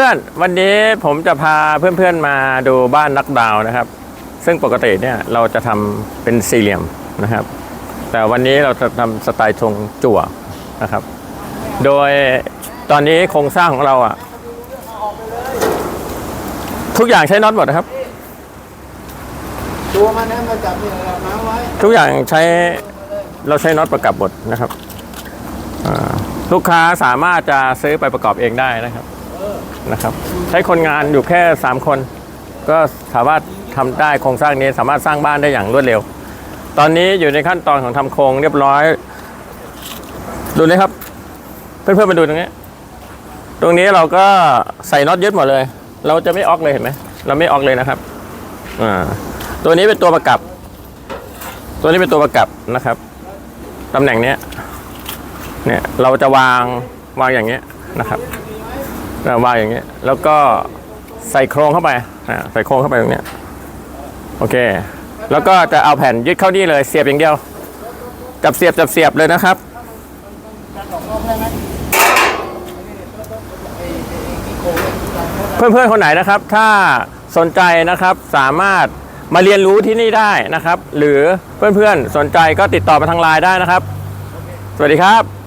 พื่อนๆ วันนี้ผมจะพาเพื่อนๆมาดูบ้านนักดาวนะครับ ซึ่งปกติเนี่ยเราจะทำเป็นสี่เหลี่ยมนะครับ แต่วันนี้เราจะทำสไตล์ทรงจั่วนะครับ โดยตอนนี้โครงสร้างของเราอะทุกอย่างใช้น็อตหมดนะครับ ตัวมันนะมาจับนี่เราน้ำไว้ ทุกอย่างใช้เราใช้น็อตประกับหมดนะครับลูกค้าสามารถจะซื้อไปประกอบเองได้นะครับ นะครับ ใช้คนงานอยู่แค่ 3 คน ก็สามารถทำได้โครงสร้างนี้สามารถสร้างบ้านได้อย่างรวดเร็ว ตอนนี้อยู่ในขั้นตอนของทำโครงเรียบร้อย ดูนะครับ เพื่อนๆมาดูตรงนี้ ตรงนี้เราก็ใส่น็อตยึดหมดเลย เราจะไม่ออกเลยเห็นไหมเราไม่ออกเลยนะครับอ่าตัวนี้เป็นตัวประกับ ตัวนี้เป็นตัวประกับนะครับตำแหน่งเนี้ยเนี่ยเราจะวางวางอย่างเงี้ยนะครับ วางอย่างเงี้ย แล้วก็ใส่โครงเข้าไปอ่าใส่โครงเข้าไปตรงเนี้ยโอเค แล้วก็จะเอาแผ่นยึดเข้านี่เลยเสียบอย่างเดียว จับเสียบจับเสียบเลยนะครับเพื่อนๆคนไหนนะครับ ถ้าสนใจนะครับสามารถมาเรียนรู้ที่นี่ได้นะครับ หรือเพื่อนๆสนใจก็ติดต่อมาทางไลน์ได้นะครับ สวัสดีครับ